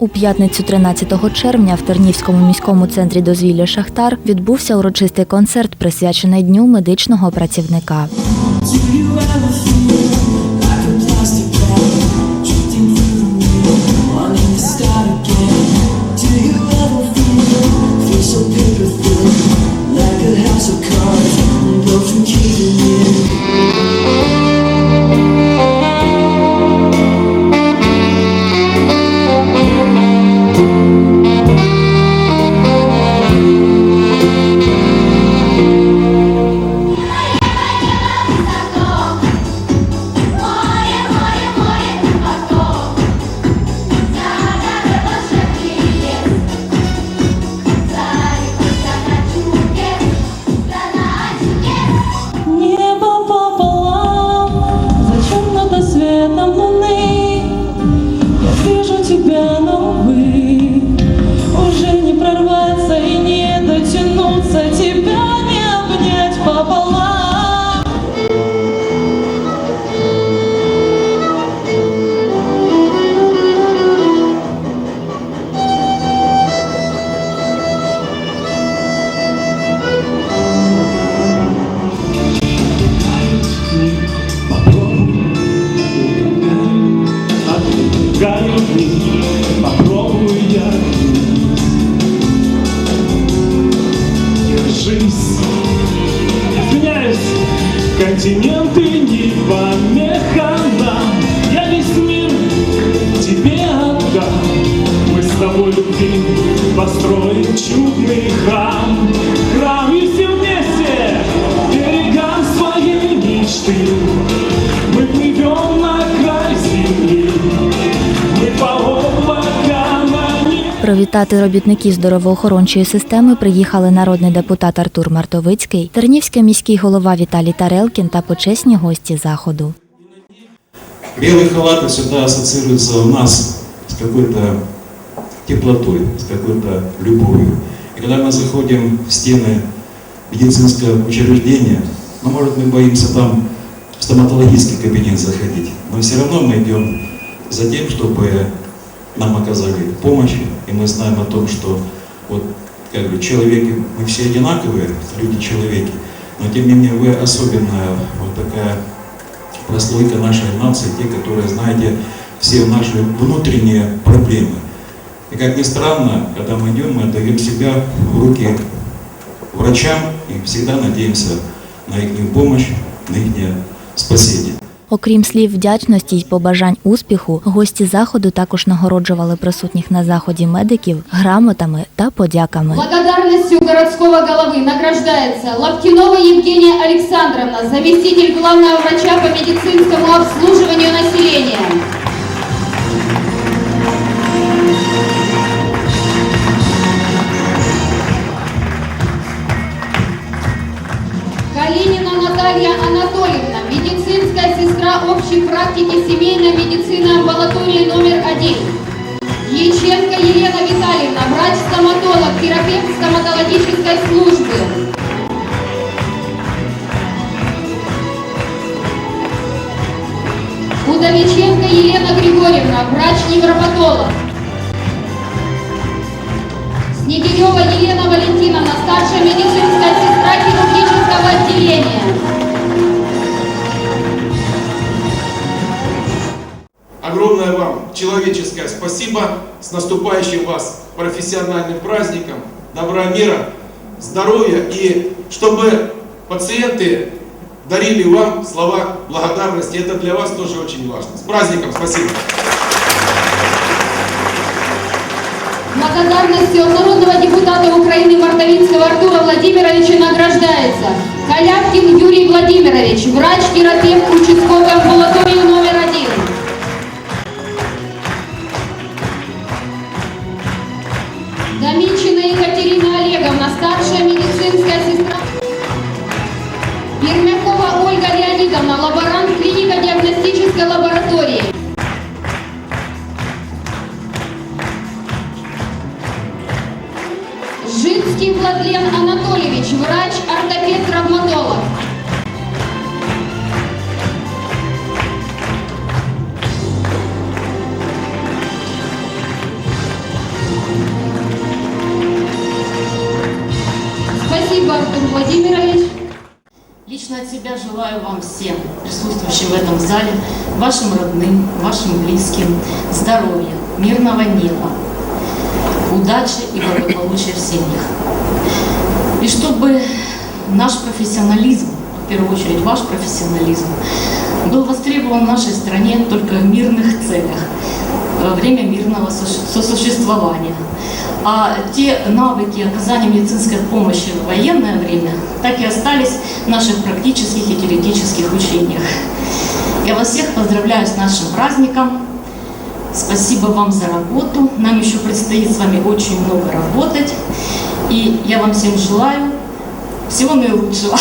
У п'ятницю 13 червня в Тернівському міському центрі дозвілля Шахтар відбувся урочистий концерт, присвячений Дню медичного працівника. Небо Континенты не помеха нам Я весь мир тебе отдам. Мы с тобой любви построим чудный храм Привітати робітників здоровоохорончої системи приїхали народний депутат Артур Мартовицький, Тернівський міський голова Віталій Тарелкін та почесні гості заходу. Белые халаты всегда ассоциируются у нас с какой-то теплотой, с какой-то любовью. И когда мы заходим в стены медицинского учреждения, ну, может, мы боимся там в стоматологический кабинет заходить, но все равно мы идем за тем, чтобы нам оказали помощь, и мы знаем о том, что вот как бы человеки, мы все одинаковые, люди-человеки, но тем не менее вы особенная вот такая прослойка нашей нации, те, которые, знаете, все наши внутренние проблемы. И как ни странно, когда мы идем, мы отдаем себя в руки врачам и всегда надеемся на их помощь, на их спасение. Окрім слів вдячності й побажань успіху, гості заходу також нагороджували присутніх на заході медиків грамотами та подяками. Благодарностью городского головы награждается Лаптинова Евгения Александровна, заместитель главного врача по медицинскому обслуживанию населения. Калинина Наталья Анатольевна, медицинская сестра общей практики семейной медицины амбулатории номер один. Дьяченко Елена Витальевна, врач-стоматолог, терапевт стоматологической службы. Удовиченко Елена Григорьевна, врач-невропатолог. Снегирева Елена Валентиновна, старшая медицинская сестра хирургического отделения. Огромное вам человеческое спасибо. С наступающим вас профессиональным праздником. Добра, мира, здоровья. И чтобы пациенты дарили вам слова благодарности. Это для вас тоже очень важно. С праздником. Спасибо. Благодарностью от народного депутата Украины Мартовинского Артура Владимировича награждается Калявкин Юрий Владимирович, врач-терапевт участковой амбулатории номер один. Ивановна, лаборант клинико-диагностической лаборатории. Жицкий Владлен Анатольевич, врач, ортопед, травматолог. Спасибо, Артур Владимирович. Лично от себя желаю вам всем, присутствующим в этом зале, вашим родным, вашим близким, здоровья, мирного неба, удачи и благополучия в семьях. И чтобы наш профессионализм, в первую очередь ваш профессионализм, был востребован в нашей стране только в мирных целях, во время мирного сосу- сосуществования. А те навыки оказания медицинской помощи в военное время так и остались в наших практических и теоретических учениях. Я вас всех поздравляю с нашим праздником. Спасибо вам за работу. Нам еще предстоит с вами очень много работать. И я вам всем желаю всего наилучшего.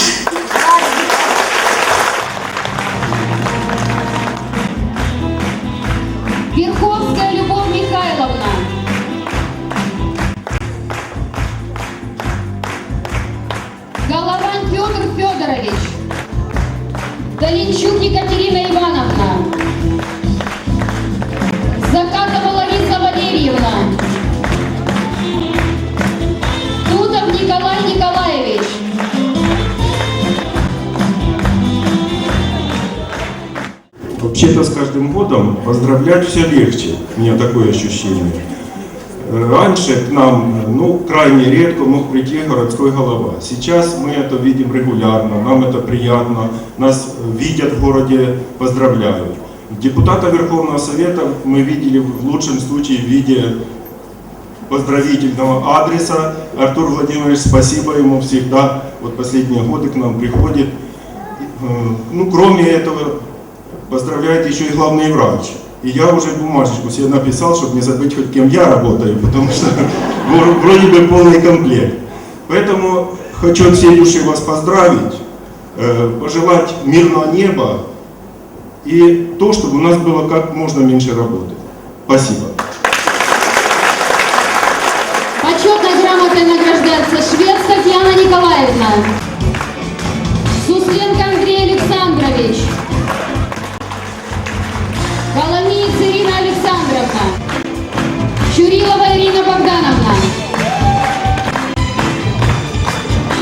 Вообще-то с каждым годом поздравлять все легче, у меня такое ощущение. Э, Раньше к нам, ну, крайне редко мог прийти городской голова. Сейчас мы это видим регулярно, нам это приятно, нас видят в городе, поздравляют. Депутата Верховного Совета мы видели в лучшем случае в виде поздравительного адреса. Артур Владимирович, спасибо ему всегда, вот последние годы к нам приходит. Э, Ну, кроме этого, поздравляет еще и главный врач. И я уже бумажечку себе написал, чтобы не забыть, хоть кем я работаю, потому что вро- вроде бы полный комплект. Поэтому хочу от всей души вас поздравить, э, пожелать мирного неба и то, чтобы у нас было как можно меньше работы. Спасибо. Почетной грамотой награждается швед Татьяна Николаевна. Сусленко Андрей Александрович. Коломиец Ирина Александровна. Чурилова Ирина Богдановна.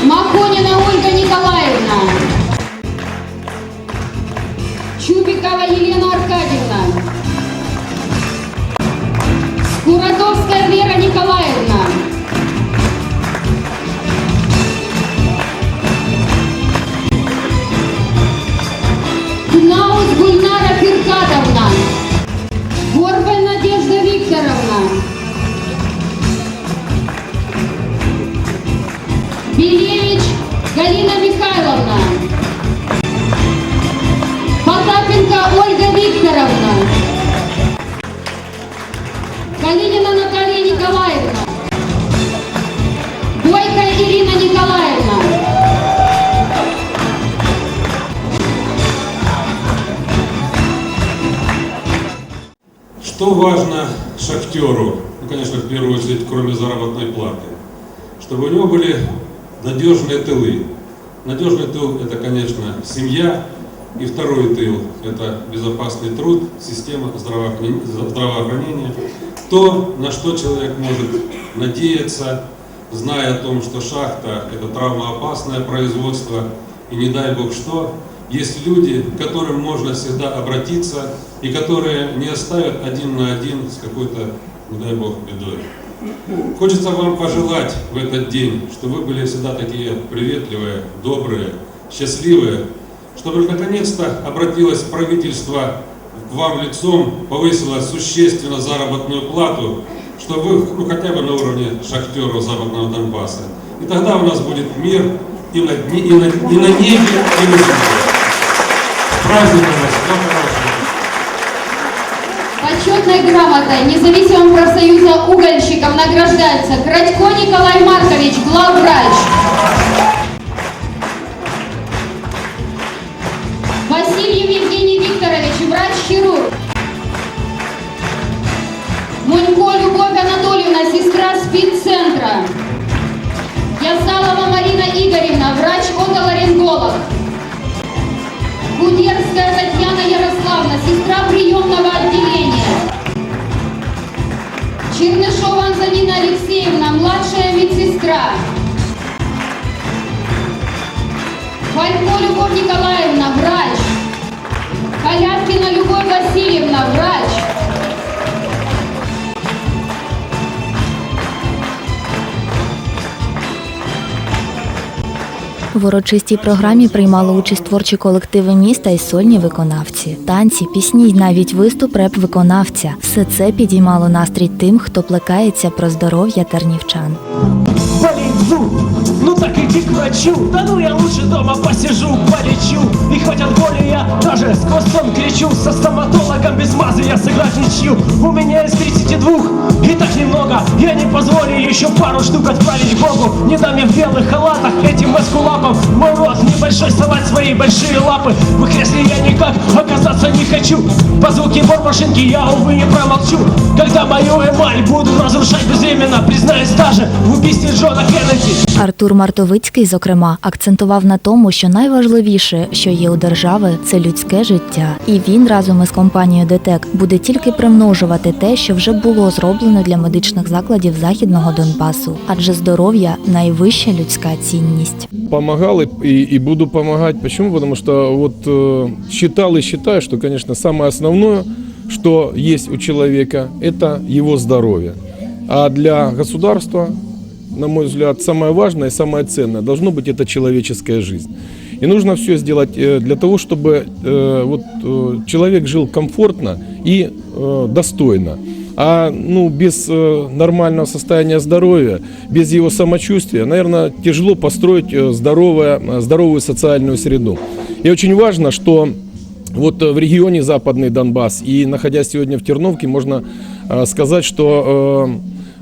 Махонина Ольга Викторовна. Белевич Галина Михайловна. Потапенко Ольга Викторовна. Калинина Наталья Николаевна. Что важно шахтеру? Ну, конечно, в первую очередь, кроме заработной платы. Чтобы у него были надежные тылы. Надежный тыл – это, конечно, семья. И второй тыл – это безопасный труд, система здравоохранения. То, на что человек может надеяться, зная о том, что шахта – это травмоопасное производство, и не дай бог что, есть люди, к которым можно всегда обратиться, и которые не оставят один на один с какой-то, не дай бог, бедой. Хочется вам пожелать в этот день, чтобы вы были всегда такие приветливые, добрые, счастливые, чтобы наконец-то обратилось правительство к вам лицом, повысило существенно заработную плату, чтобы вы ну, хотя бы на уровне шахтеров Западного Донбасса. И тогда у нас будет мир и на, и на, и на небе, и на земле. Праздником вас! Почетной грамотой независимым профсоюза угольщиков награждается Крадько Николай Маркович, главврач. Васильев Евгений Викторович, врач-хирург. Мунько Любовь Анатольевна, сестра спеццентра. Ясалова Марина Игоревна, врач-отоларинголог. Гудерская Татьяна Ярославна, сестра приемного отделения. Чернышова Антонина Алексеевна, младшая медсестра. Фалько Любовь Николаевна, врач. Халяткина Любовь Васильевна, врач. В урочистій програмі приймали участь творчі колективи міста і сольні виконавці. Танці, пісні навіть виступ реп-виконавця. Все це підіймало настрій тим, хто плекається про здоров'я тернівчан. Иди к врачу. Да ну я лучше дома посижу, полечу. И хоть от боли я даже сквозь сон кричу. Со стоматологом без мазы я сыграть ничью У меня из 32 и так немного. Я не позволю еще пару штук отправить Богу. Не дам я в белых халатах этим эскулапам. Мой рот небольшой совать свои большие лапы. В их кресле я никак оказаться не хочу. По звуке бормашинки я, увы, не промолчу. Когда мою эмаль буду разрушать безвременно Признаюсь даже в убийстве Джона Кеннеди Артур Мартовицький, зокрема, акцентував на тому, що найважливіше, що є у держави, це людське життя. І він разом із компанією ДТЕК буде тільки примножувати те, що вже було зроблено для медичних закладів західного Донбасу, адже здоров'я найвища людська цінність. помогал и, и, и буду помогать. Почему? Потому что вот э, считал и считаю, что, конечно, самое основное, что есть у человека, это его здоровье. А для государства, на мой взгляд, самое важное и самое ценное должно быть это человеческая жизнь. И нужно все сделать э, для того, чтобы э, вот, э, человек жил комфортно и достойно. А ну, без нормального состояния здоровья, без его самочувствия, наверное, тяжело построить здоровое, здоровую социальную среду. И очень важно, что вот в регионе Западный Донбасс и находясь сегодня в Терновке, можно сказать, что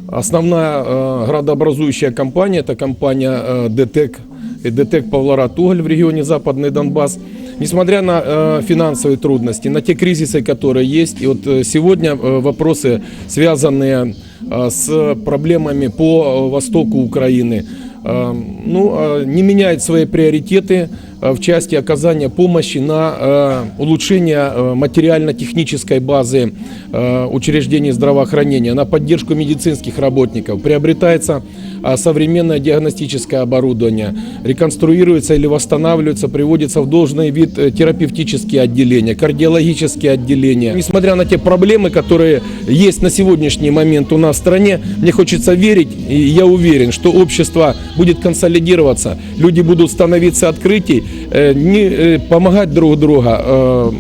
основная э, градообразующая компания, это компания э, ДТЭК, ДТЭК Павлорат Уголь в регионе Западный Донбасс. Несмотря на э, финансовые трудности, на те кризисы, которые есть, и вот э, сегодня э, вопросы, связанные э, с проблемами по э, востоку Украины, э, ну, э, не меняет свои приоритеты в части оказания помощи на э, улучшение э, материально-технической базы э, учреждений здравоохранения, на поддержку медицинских работников. Приобретается э, современное диагностическое оборудование, реконструируется или восстанавливается, приводится в должный вид э, терапевтические отделения, кардиологические отделения. Несмотря на те проблемы, которые есть на сегодняшний момент у нас в стране, мне хочется верить, и я уверен, что общество будет консолидироваться, люди будут становиться открытий, э, не, помогать друг друга,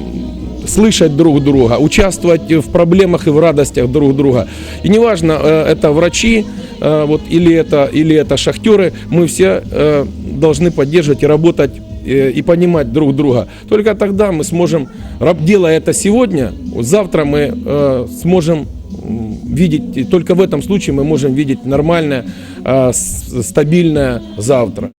слышать друг друга, участвовать в проблемах и в радостях друг друга. И неважно, э, это врачи э, вот, или, это, или это шахтеры, мы все э, должны поддерживать и работать и понимать друг друга. Только тогда мы сможем, делая это сегодня, завтра мы сможем видеть, только в этом случае мы можем видеть нормальное, стабильное завтра.